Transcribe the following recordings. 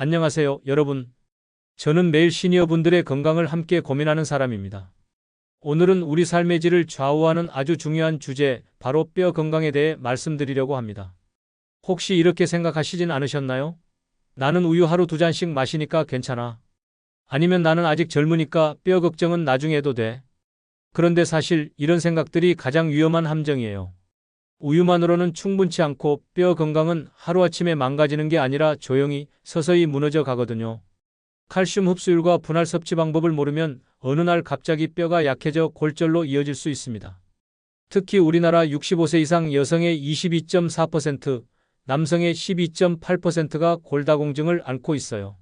안녕하세요, 여러분. 저는 매일 시니어분들의 건강을 함께 고민하는 사람입니다. 오늘은 우리 삶의 질을 좌우하는 아주 중요한 주제, 바로 뼈 건강에 대해 말씀드리려고 합니다. 혹시 이렇게 생각하시진 않으셨나요? 나는 우유 하루 두 잔씩 마시니까 괜찮아. 아니면 나는 아직 젊으니까 뼈 걱정은 나중에 해도 돼. 그런데 사실 이런 생각들이 가장 위험한 함정이에요. 우유만으로는 충분치 않고 뼈 건강은 하루아침에 망가지는 게 아니라 조용히 서서히 무너져 가거든요. 칼슘 흡수율과 분할 섭취 방법을 모르면 어느 날 갑자기 뼈가 약해져 골절로 이어질 수 있습니다. 특히 우리나라 65세 이상 여성의 22.4%, 남성의 12.8%가 골다공증을 앓고 있어요.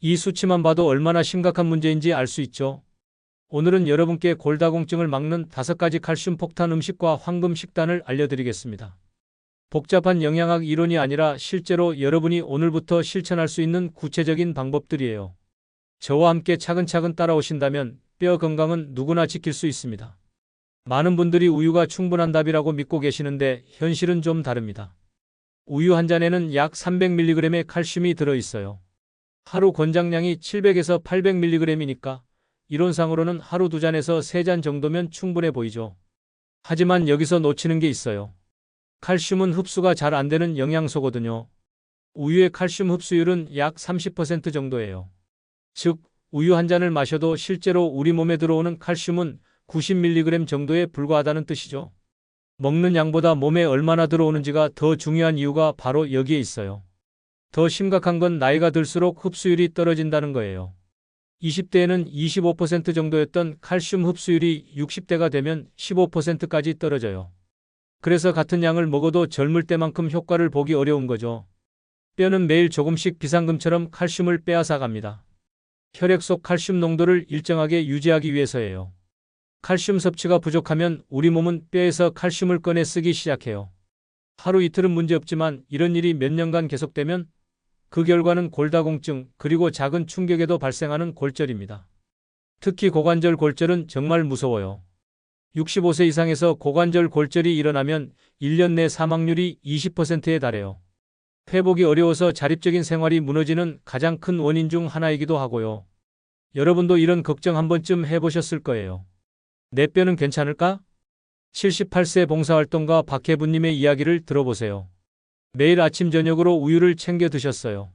이 수치만 봐도 얼마나 심각한 문제인지 알 수 있죠. 오늘은 여러분께 골다공증을 막는 다섯 가지 칼슘 폭탄 음식과 황금 식단을 알려드리겠습니다. 복잡한 영양학 이론이 아니라 실제로 여러분이 오늘부터 실천할 수 있는 구체적인 방법들이에요. 저와 함께 차근차근 따라오신다면 뼈 건강은 누구나 지킬 수 있습니다. 많은 분들이 우유가 충분한 답이라고 믿고 계시는데 현실은 좀 다릅니다. 우유 한 잔에는 약 300mg의 칼슘이 들어있어요. 하루 권장량이 700에서 800mg이니까 이론상으로는 하루 두 잔에서 세 잔 정도면 충분해 보이죠. 하지만 여기서 놓치는 게 있어요. 칼슘은 흡수가 잘 안 되는 영양소거든요. 우유의 칼슘 흡수율은 약 30% 정도예요. 즉, 우유 한 잔을 마셔도 실제로 우리 몸에 들어오는 칼슘은 90mg 정도에 불과하다는 뜻이죠. 먹는 양보다 몸에 얼마나 들어오는지가 더 중요한 이유가 바로 여기에 있어요. 더 심각한 건 나이가 들수록 흡수율이 떨어진다는 거예요. 20대에는 25% 정도였던 칼슘 흡수율이 60대가 되면 15%까지 떨어져요. 그래서 같은 양을 먹어도 젊을 때만큼 효과를 보기 어려운 거죠. 뼈는 매일 조금씩 비상금처럼 칼슘을 빼앗아 갑니다. 혈액 속 칼슘 농도를 일정하게 유지하기 위해서예요. 칼슘 섭취가 부족하면 우리 몸은 뼈에서 칼슘을 꺼내 쓰기 시작해요. 하루 이틀은 문제없지만 이런 일이 몇 년간 계속되면 그 결과는 골다공증 그리고 작은 충격에도 발생하는 골절입니다. 특히 고관절 골절은 정말 무서워요. 65세 이상에서 고관절 골절이 일어나면 1년 내 사망률이 20%에 달해요. 회복이 어려워서 자립적인 생활이 무너지는 가장 큰 원인 중 하나이기도 하고요. 여러분도 이런 걱정 한 번쯤 해보셨을 거예요. 내 뼈는 괜찮을까? 78세 봉사활동가 박혜부님의 이야기를 들어보세요. 매일 아침 저녁으로 우유를 챙겨 드셨어요.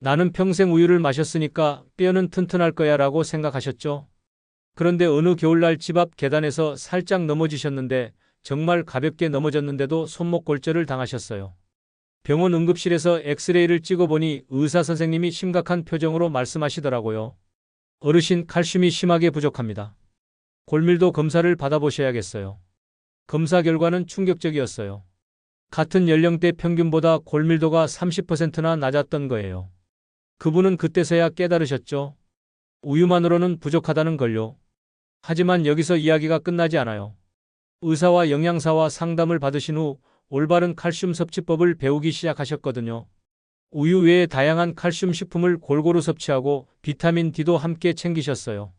나는 평생 우유를 마셨으니까 뼈는 튼튼할 거야 라고 생각하셨죠? 그런데 어느 겨울날 집 앞 계단에서 살짝 넘어지셨는데 정말 가볍게 넘어졌는데도 손목 골절을 당하셨어요. 병원 응급실에서 엑스레이를 찍어보니 의사 선생님이 심각한 표정으로 말씀하시더라고요. 어르신 칼슘이 심하게 부족합니다. 골밀도 검사를 받아보셔야겠어요. 검사 결과는 충격적이었어요. 같은 연령대 평균보다 골밀도가 30%나 낮았던 거예요. 그분은 그때서야 깨달으셨죠. 우유만으로는 부족하다는 걸요. 하지만 여기서 이야기가 끝나지 않아요. 의사와 영양사와 상담을 받으신 후 올바른 칼슘 섭취법을 배우기 시작하셨거든요. 우유 외에 다양한 칼슘 식품을 골고루 섭취하고 비타민 D도 함께 챙기셨어요.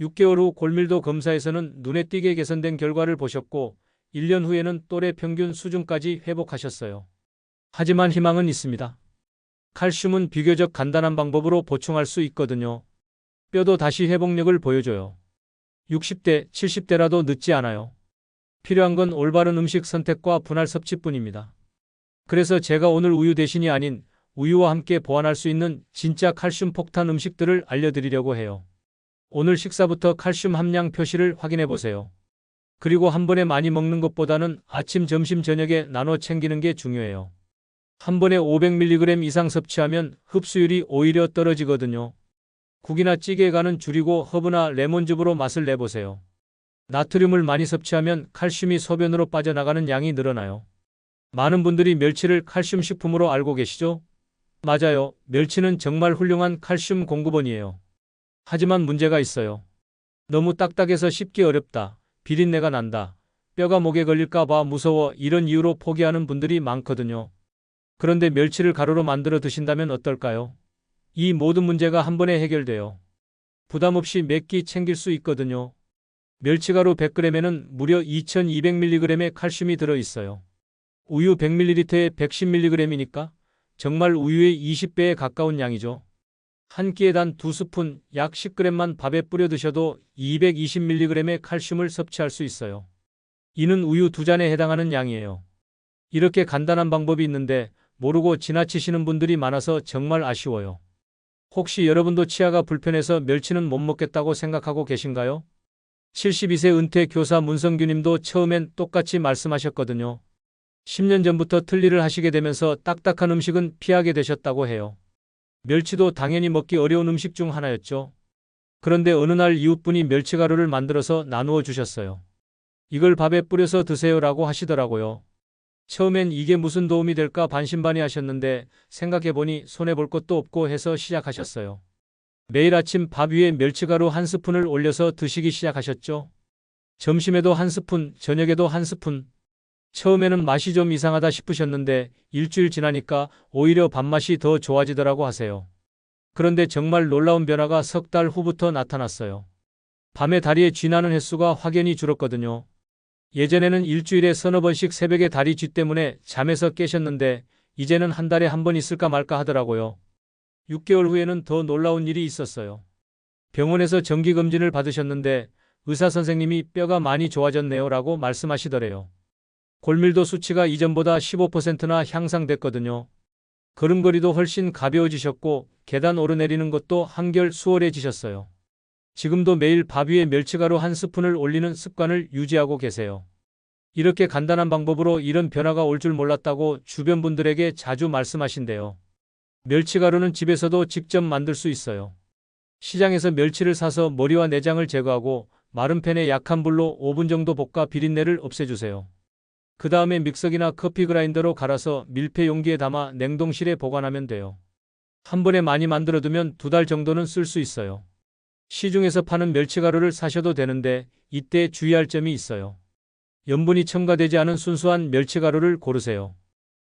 6개월 후 골밀도 검사에서는 눈에 띄게 개선된 결과를 보셨고 1년 후에는 또래 평균 수준까지 회복하셨어요. 하지만 희망은 있습니다. 칼슘은 비교적 간단한 방법으로 보충할 수 있거든요. 뼈도 다시 회복력을 보여줘요. 60대, 70대라도 늦지 않아요. 필요한 건 올바른 음식 선택과 분할 섭취뿐입니다. 그래서 제가 오늘 우유 대신이 아닌 우유와 함께 보완할 수 있는 진짜 칼슘 폭탄 음식들을 알려드리려고 해요. 오늘 식사부터 칼슘 함량 표시를 확인해 보세요. 그리고 한 번에 많이 먹는 것보다는 아침, 점심, 저녁에 나눠 챙기는 게 중요해요. 한 번에 500mg 이상 섭취하면 흡수율이 오히려 떨어지거든요. 국이나 찌개에 가는 줄이고 허브나 레몬즙으로 맛을 내보세요. 나트륨을 많이 섭취하면 칼슘이 소변으로 빠져나가는 양이 늘어나요. 많은 분들이 멸치를 칼슘 식품으로 알고 계시죠? 맞아요. 멸치는 정말 훌륭한 칼슘 공급원이에요. 하지만 문제가 있어요. 너무 딱딱해서 씹기 어렵다. 비린내가 난다. 뼈가 목에 걸릴까봐 무서워 이런 이유로 포기하는 분들이 많거든요. 그런데 멸치를 가루로 만들어 드신다면 어떨까요? 이 모든 문제가 한 번에 해결돼요. 부담 없이 몇 끼 챙길 수 있거든요. 멸치가루 100g에는 무려 2200mg의 칼슘이 들어있어요. 우유 100ml에 110mg이니까 정말 우유의 20배에 가까운 양이죠. 한 끼에 단 두 스푼, 약 10g만 밥에 뿌려 드셔도 220mg의 칼슘을 섭취할 수 있어요. 이는 우유 두 잔에 해당하는 양이에요. 이렇게 간단한 방법이 있는데 모르고 지나치시는 분들이 많아서 정말 아쉬워요. 혹시 여러분도 치아가 불편해서 멸치는 못 먹겠다고 생각하고 계신가요? 72세 은퇴 교사 문성규 님도 처음엔 똑같이 말씀하셨거든요. 10년 전부터 틀니를 하시게 되면서 딱딱한 음식은 피하게 되셨다고 해요. 멸치도 당연히 먹기 어려운 음식 중 하나였죠. 그런데 어느 날 이웃분이 멸치가루를 만들어서 나누어 주셨어요. 이걸 밥에 뿌려서 드세요라고 하시더라고요. 처음엔 이게 무슨 도움이 될까 반신반의 하셨는데 생각해보니 손해볼 것도 없고 해서 시작하셨어요. 매일 아침 밥 위에 멸치가루 한 스푼을 올려서 드시기 시작하셨죠. 점심에도 한 스푼, 저녁에도 한 스푼. 처음에는 맛이 좀 이상하다 싶으셨는데 일주일 지나니까 오히려 밥맛이 더 좋아지더라고 하세요. 그런데 정말 놀라운 변화가 석 달 후부터 나타났어요. 밤에 다리에 쥐나는 횟수가 확연히 줄었거든요. 예전에는 일주일에 서너 번씩 새벽에 다리 쥐 때문에 잠에서 깨셨는데 이제는 한 달에 한 번 있을까 말까 하더라고요. 6개월 후에는 더 놀라운 일이 있었어요. 병원에서 정기검진을 받으셨는데 의사 선생님이 뼈가 많이 좋아졌네요 라고 말씀하시더래요. 골밀도 수치가 이전보다 15%나 향상됐거든요. 걸음걸이도 훨씬 가벼워지셨고 계단 오르내리는 것도 한결 수월해지셨어요. 지금도 매일 밥 위에 멸치가루 한 스푼을 올리는 습관을 유지하고 계세요. 이렇게 간단한 방법으로 이런 변화가 올 줄 몰랐다고 주변 분들에게 자주 말씀하신대요. 멸치가루는 집에서도 직접 만들 수 있어요. 시장에서 멸치를 사서 머리와 내장을 제거하고 마른 팬에 약한 불로 5분 정도 볶아 비린내를 없애주세요. 그 다음에 믹서기나 커피 그라인더로 갈아서 밀폐 용기에 담아 냉동실에 보관하면 돼요. 한 번에 많이 만들어두면 두 달 정도는 쓸 수 있어요. 시중에서 파는 멸치가루를 사셔도 되는데 이때 주의할 점이 있어요. 염분이 첨가되지 않은 순수한 멸치가루를 고르세요.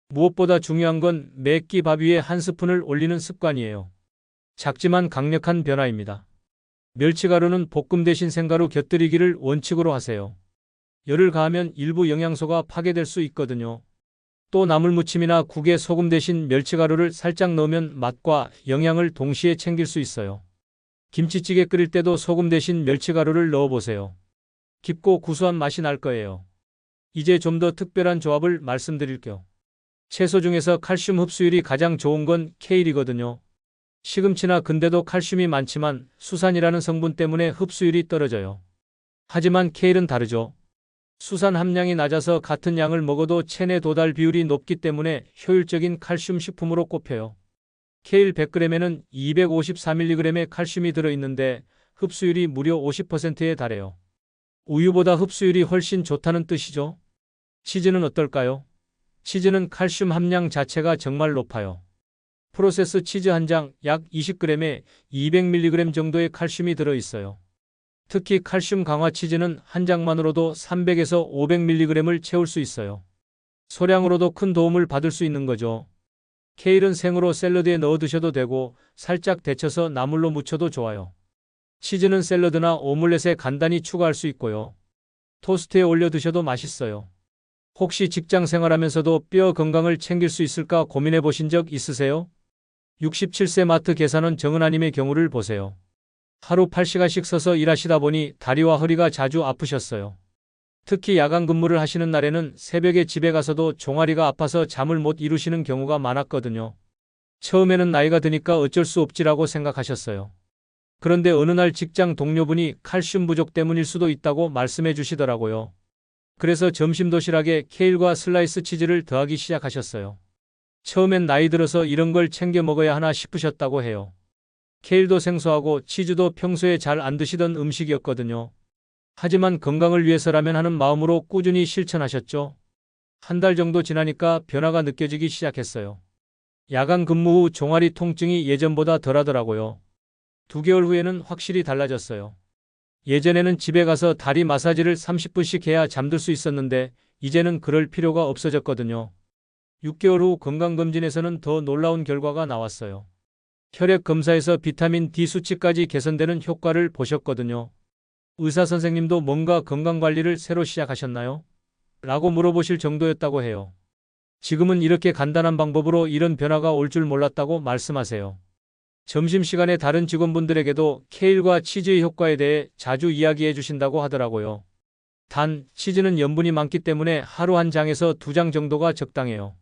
무엇보다 중요한 건 매 끼 밥 위에 한 스푼을 올리는 습관이에요. 작지만 강력한 변화입니다. 멸치가루는 볶음 대신 생가루 곁들이기를 원칙으로 하세요. 열을 가하면 일부 영양소가 파괴될 수 있거든요. 또 나물무침이나 국에 소금 대신 멸치가루를 살짝 넣으면 맛과 영양을 동시에 챙길 수 있어요. 김치찌개 끓일 때도 소금 대신 멸치가루를 넣어보세요. 깊고 구수한 맛이 날 거예요. 이제 좀 더 특별한 조합을 말씀드릴게요. 채소 중에서 칼슘 흡수율이 가장 좋은 건 케일이거든요. 시금치나 근대도 칼슘이 많지만 수산이라는 성분 때문에 흡수율이 떨어져요. 하지만 케일은 다르죠. 수산 함량이 낮아서 같은 양을 먹어도 체내 도달 비율이 높기 때문에 효율적인 칼슘 식품으로 꼽혀요. 케일 100g에는 254mg의 칼슘이 들어있는데 흡수율이 무려 50%에 달해요. 우유보다 흡수율이 훨씬 좋다는 뜻이죠. 치즈는 어떨까요? 치즈는 칼슘 함량 자체가 정말 높아요. 프로세스 치즈 한 장 약 20g에 200mg 정도의 칼슘이 들어있어요. 특히 칼슘 강화 치즈는 한 장만으로도 300에서 500mg을 채울 수 있어요. 소량으로도 큰 도움을 받을 수 있는 거죠. 케일은 생으로 샐러드에 넣어 드셔도 되고 살짝 데쳐서 나물로 무쳐도 좋아요. 치즈는 샐러드나 오믈렛에 간단히 추가할 수 있고요. 토스트에 올려 드셔도 맛있어요. 혹시 직장 생활하면서도 뼈 건강을 챙길 수 있을까 고민해 보신 적 있으세요? 67세 마트 계산원 정은아님의 경우를 보세요. 하루 8시간씩 서서 일하시다 보니 다리와 허리가 자주 아프셨어요. 특히 야간 근무를 하시는 날에는 새벽에 집에 가서도 종아리가 아파서 잠을 못 이루시는 경우가 많았거든요. 처음에는 나이가 드니까 어쩔 수 없지라고 생각하셨어요. 그런데 어느 날 직장 동료분이 칼슘 부족 때문일 수도 있다고 말씀해 주시더라고요. 그래서 점심 도시락에 케일과 슬라이스 치즈를 더하기 시작하셨어요. 처음엔 나이 들어서 이런 걸 챙겨 먹어야 하나 싶으셨다고 해요. 케일도 생소하고 치즈도 평소에 잘 안 드시던 음식이었거든요. 하지만 건강을 위해서라면 하는 마음으로 꾸준히 실천하셨죠. 한 달 정도 지나니까 변화가 느껴지기 시작했어요. 야간 근무 후 종아리 통증이 예전보다 덜하더라고요. 두 개월 후에는 확실히 달라졌어요. 예전에는 집에 가서 다리 마사지를 30분씩 해야 잠들 수 있었는데 이제는 그럴 필요가 없어졌거든요. 6개월 후 건강검진에서는 더 놀라운 결과가 나왔어요. 혈액 검사에서 비타민 D 수치까지 개선되는 효과를 보셨거든요. 의사 선생님도 뭔가 건강관리를 새로 시작하셨나요? 라고 물어보실 정도였다고 해요. 지금은 이렇게 간단한 방법으로 이런 변화가 올 줄 몰랐다고 말씀하세요. 점심시간에 다른 직원분들에게도 케일과 치즈의 효과에 대해 자주 이야기해 주신다고 하더라고요. 단, 치즈는 염분이 많기 때문에 하루 한 장에서 두 장 정도가 적당해요.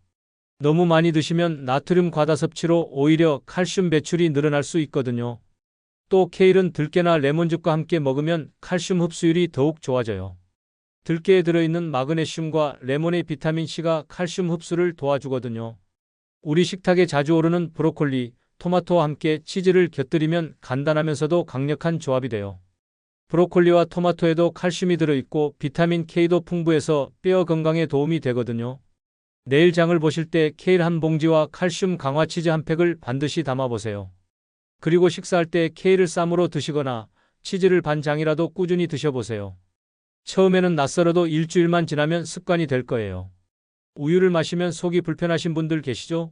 너무 많이 드시면 나트륨 과다 섭취로 오히려 칼슘 배출이 늘어날 수 있거든요. 또 케일은 들깨나 레몬즙과 함께 먹으면 칼슘 흡수율이 더욱 좋아져요. 들깨에 들어있는 마그네슘과 레몬의 비타민C가 칼슘 흡수를 도와주거든요. 우리 식탁에 자주 오르는 브로콜리, 토마토와 함께 치즈를 곁들이면 간단하면서도 강력한 조합이 돼요. 브로콜리와 토마토에도 칼슘이 들어있고 비타민 K도 풍부해서 뼈 건강에 도움이 되거든요. 내일 장을 보실 때 케일 한 봉지와 칼슘 강화 치즈 한 팩을 반드시 담아보세요. 그리고 식사할 때 케일을 쌈으로 드시거나 치즈를 반 장이라도 꾸준히 드셔보세요. 처음에는 낯설어도 일주일만 지나면 습관이 될 거예요. 우유를 마시면 속이 불편하신 분들 계시죠?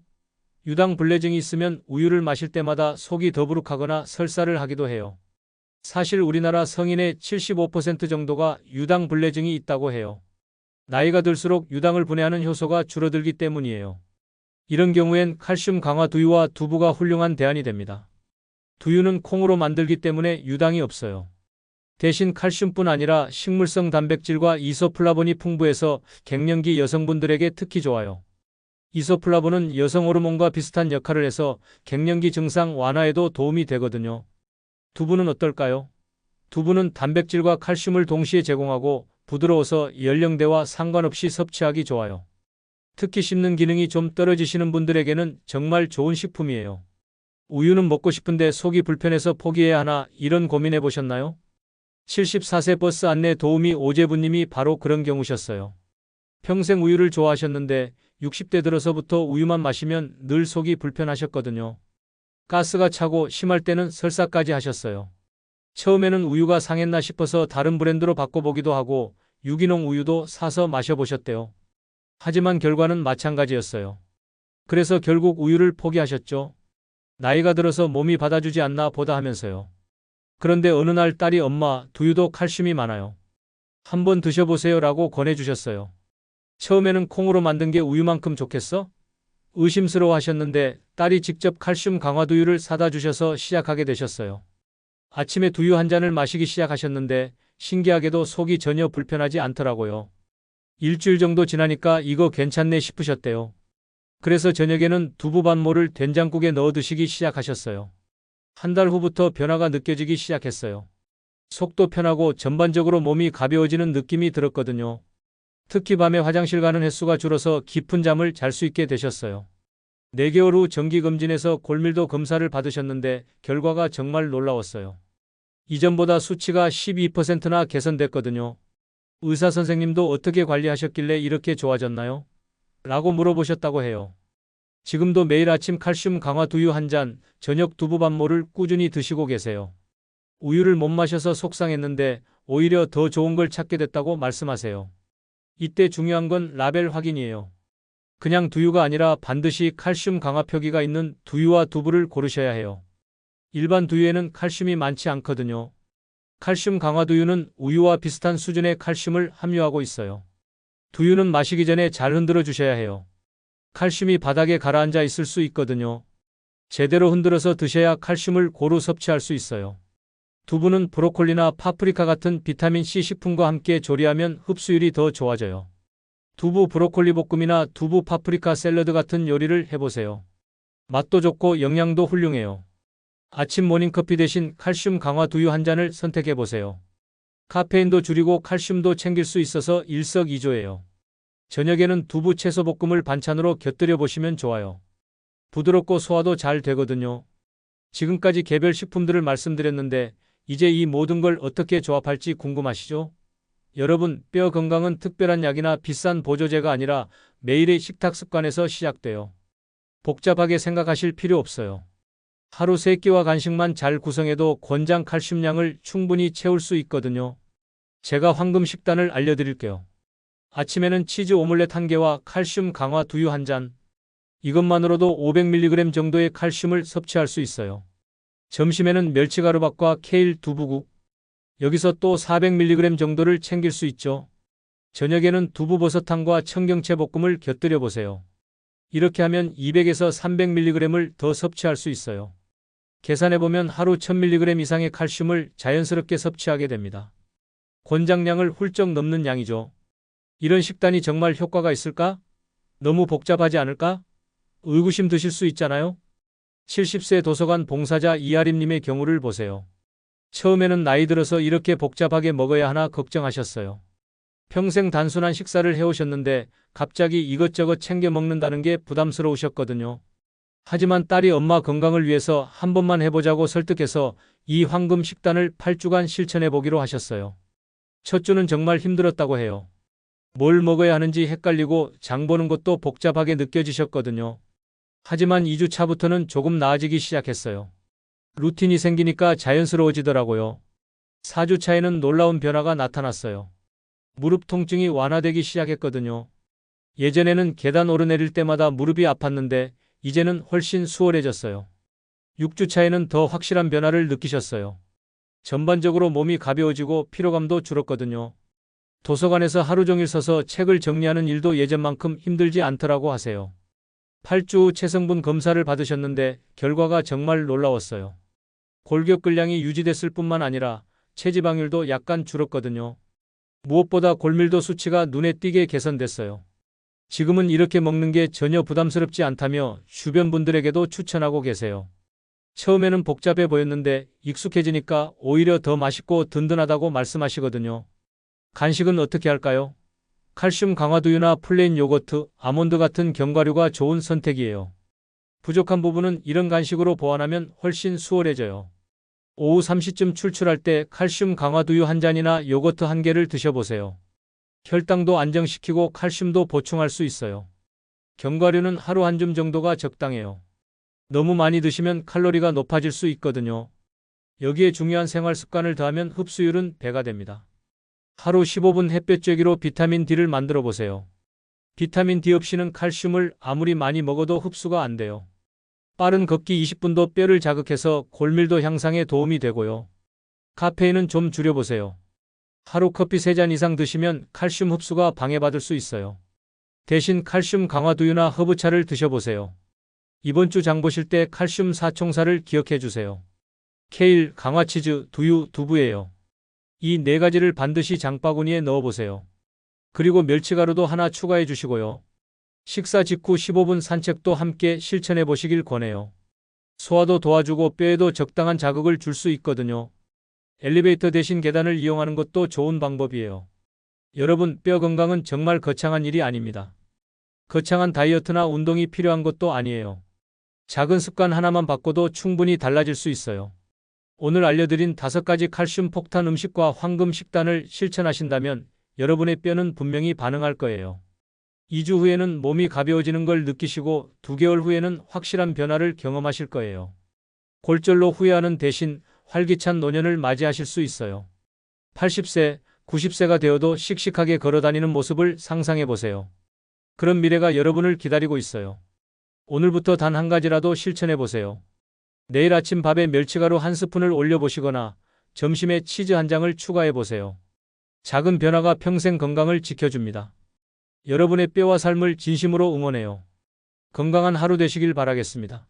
유당 불내증이 있으면 우유를 마실 때마다 속이 더부룩하거나 설사를 하기도 해요. 사실 우리나라 성인의 75% 정도가 유당 불내증이 있다고 해요. 나이가 들수록 유당을 분해하는 효소가 줄어들기 때문이에요. 이런 경우엔 칼슘 강화 두유와 두부가 훌륭한 대안이 됩니다. 두유는 콩으로 만들기 때문에 유당이 없어요. 대신 칼슘뿐 아니라 식물성 단백질과 이소플라본이 풍부해서 갱년기 여성분들에게 특히 좋아요. 이소플라본은 여성 호르몬과 비슷한 역할을 해서 갱년기 증상 완화에도 도움이 되거든요. 두부는 어떨까요? 두부는 단백질과 칼슘을 동시에 제공하고 부드러워서 연령대와 상관없이 섭취하기 좋아요. 특히 씹는 기능이 좀 떨어지시는 분들에게는 정말 좋은 식품이에요. 우유는 먹고 싶은데 속이 불편해서 포기해야 하나 이런 고민해 보셨나요? 74세 버스 안내 도우미 오재부님이 바로 그런 경우셨어요. 평생 우유를 좋아하셨는데 60대 들어서부터 우유만 마시면 늘 속이 불편하셨거든요. 가스가 차고 심할 때는 설사까지 하셨어요. 처음에는 우유가 상했나 싶어서 다른 브랜드로 바꿔보기도 하고 유기농 우유도 사서 마셔보셨대요. 하지만 결과는 마찬가지였어요. 그래서 결국 우유를 포기하셨죠. 나이가 들어서 몸이 받아주지 않나 보다 하면서요. 그런데 어느 날 딸이 엄마 두유도 칼슘이 많아요. 한번 드셔보세요 라고 권해주셨어요. 처음에는 콩으로 만든 게 우유만큼 좋겠어? 의심스러워 하셨는데 딸이 직접 칼슘 강화 두유를 사다 주셔서 시작하게 되셨어요. 아침에 두유 한 잔을 마시기 시작하셨는데 신기하게도 속이 전혀 불편하지 않더라고요. 일주일 정도 지나니까 이거 괜찮네 싶으셨대요. 그래서 저녁에는 두부 반모를 된장국에 넣어 드시기 시작하셨어요. 한 달 후부터 변화가 느껴지기 시작했어요. 속도 편하고 전반적으로 몸이 가벼워지는 느낌이 들었거든요. 특히 밤에 화장실 가는 횟수가 줄어서 깊은 잠을 잘 수 있게 되셨어요. 4개월 후 정기검진에서 골밀도 검사를 받으셨는데 결과가 정말 놀라웠어요. 이전보다 수치가 12%나 개선됐거든요. 의사 선생님도 어떻게 관리하셨길래 이렇게 좋아졌나요? 라고 물어보셨다고 해요. 지금도 매일 아침 칼슘 강화 두유 한 잔, 저녁 두부 반모를 꾸준히 드시고 계세요. 우유를 못 마셔서 속상했는데 오히려 더 좋은 걸 찾게 됐다고 말씀하세요. 이때 중요한 건 라벨 확인이에요. 그냥 두유가 아니라 반드시 칼슘 강화 표기가 있는 두유와 두부를 고르셔야 해요. 일반 두유에는 칼슘이 많지 않거든요. 칼슘 강화 두유는 우유와 비슷한 수준의 칼슘을 함유하고 있어요. 두유는 마시기 전에 잘 흔들어 주셔야 해요. 칼슘이 바닥에 가라앉아 있을 수 있거든요. 제대로 흔들어서 드셔야 칼슘을 고루 섭취할 수 있어요. 두부는 브로콜리나 파프리카 같은 비타민C 식품과 함께 조리하면 흡수율이 더 좋아져요. 두부 브로콜리 볶음이나 두부 파프리카 샐러드 같은 요리를 해보세요. 맛도 좋고 영양도 훌륭해요. 아침 모닝커피 대신 칼슘 강화 두유 한 잔을 선택해보세요. 카페인도 줄이고 칼슘도 챙길 수 있어서 일석이조예요. 저녁에는 두부 채소 볶음을 반찬으로 곁들여 보시면 좋아요. 부드럽고 소화도 잘 되거든요. 지금까지 개별 식품들을 말씀드렸는데 이제 이 모든 걸 어떻게 조합할지 궁금하시죠? 여러분, 뼈 건강은 특별한 약이나 비싼 보조제가 아니라 매일의 식탁 습관에서 시작돼요. 복잡하게 생각하실 필요 없어요. 하루 3끼와 간식만 잘 구성해도 권장 칼슘량을 충분히 채울 수 있거든요. 제가 황금 식단을 알려드릴게요. 아침에는 치즈 오믈렛 한 개와 칼슘 강화 두유 한 잔. 이것만으로도 500mg 정도의 칼슘을 섭취할 수 있어요. 점심에는 멸치가루밥과 케일 두부국. 여기서 또 400mg 정도를 챙길 수 있죠. 저녁에는 두부버섯탕과 청경채 볶음을 곁들여 보세요. 이렇게 하면 200에서 300mg을 더 섭취할 수 있어요. 계산해보면 하루 1000mg 이상의 칼슘을 자연스럽게 섭취하게 됩니다. 권장량을 훌쩍 넘는 양이죠. 이런 식단이 정말 효과가 있을까? 너무 복잡하지 않을까? 의구심 드실 수 있잖아요? 70세 도서관 봉사자 이하림님의 경우를 보세요. 처음에는 나이 들어서 이렇게 복잡하게 먹어야 하나 걱정하셨어요. 평생 단순한 식사를 해오셨는데 갑자기 이것저것 챙겨 먹는다는 게 부담스러우셨거든요. 하지만 딸이 엄마 건강을 위해서 한 번만 해보자고 설득해서 이 황금 식단을 8주간 실천해 보기로 하셨어요. 첫 주는 정말 힘들었다고 해요. 뭘 먹어야 하는지 헷갈리고 장 보는 것도 복잡하게 느껴지셨거든요. 하지만 2주 차부터는 조금 나아지기 시작했어요. 루틴이 생기니까 자연스러워지더라고요. 4주 차에는 놀라운 변화가 나타났어요. 무릎 통증이 완화되기 시작했거든요. 예전에는 계단 오르내릴 때마다 무릎이 아팠는데 이제는 훨씬 수월해졌어요. 6주 차에는 더 확실한 변화를 느끼셨어요. 전반적으로 몸이 가벼워지고 피로감도 줄었거든요. 도서관에서 하루 종일 서서 책을 정리하는 일도 예전만큼 힘들지 않더라고 하세요. 8주 후 체성분 검사를 받으셨는데 결과가 정말 놀라웠어요. 골격근량이 유지됐을 뿐만 아니라 체지방률도 약간 줄었거든요. 무엇보다 골밀도 수치가 눈에 띄게 개선됐어요. 지금은 이렇게 먹는 게 전혀 부담스럽지 않다며 주변 분들에게도 추천하고 계세요. 처음에는 복잡해 보였는데 익숙해지니까 오히려 더 맛있고 든든하다고 말씀하시거든요. 간식은 어떻게 할까요? 칼슘 강화두유나 플레인 요거트, 아몬드 같은 견과류가 좋은 선택이에요. 부족한 부분은 이런 간식으로 보완하면 훨씬 수월해져요. 오후 3시쯤 출출할 때 칼슘 강화두유 한 잔이나 요거트 한 개를 드셔보세요. 혈당도 안정시키고 칼슘도 보충할 수 있어요. 견과류는 하루 한 줌 정도가 적당해요. 너무 많이 드시면 칼로리가 높아질 수 있거든요. 여기에 중요한 생활 습관을 더하면 흡수율은 배가 됩니다. 하루 15분 햇볕 쬐기로 비타민 D를 만들어 보세요. 비타민 D 없이는 칼슘을 아무리 많이 먹어도 흡수가 안 돼요. 빠른 걷기 20분도 뼈를 자극해서 골밀도 향상에 도움이 되고요. 카페인은 좀 줄여보세요. 하루 커피 3잔 이상 드시면 칼슘 흡수가 방해받을 수 있어요. 대신 칼슘 강화두유나 허브차를 드셔보세요. 이번 주 장 보실 때 칼슘 사총사를 기억해 주세요. 케일, 강화치즈, 두유, 두부예요. 이 네 가지를 반드시 장바구니에 넣어보세요. 그리고 멸치가루도 하나 추가해 주시고요. 식사 직후 15분 산책도 함께 실천해 보시길 권해요. 소화도 도와주고 뼈에도 적당한 자극을 줄 수 있거든요. 엘리베이터 대신 계단을 이용하는 것도 좋은 방법이에요. 여러분, 뼈 건강은 정말 거창한 일이 아닙니다. 거창한 다이어트나 운동이 필요한 것도 아니에요. 작은 습관 하나만 바꿔도 충분히 달라질 수 있어요. 오늘 알려드린 다섯 가지 칼슘 폭탄 음식과 황금 식단을 실천하신다면 여러분의 뼈는 분명히 반응할 거예요. 2주 후에는 몸이 가벼워지는 걸 느끼시고 2개월 후에는 확실한 변화를 경험하실 거예요. 골절로 후회하는 대신 활기찬 노년을 맞이하실 수 있어요. 80세, 90세가 되어도 씩씩하게 걸어다니는 모습을 상상해 보세요. 그런 미래가 여러분을 기다리고 있어요. 오늘부터 단 한 가지라도 실천해 보세요. 내일 아침 밥에 멸치가루 한 스푼을 올려보시거나 점심에 치즈 한 장을 추가해 보세요. 작은 변화가 평생 건강을 지켜줍니다. 여러분의 뼈와 삶을 진심으로 응원해요. 건강한 하루 되시길 바라겠습니다.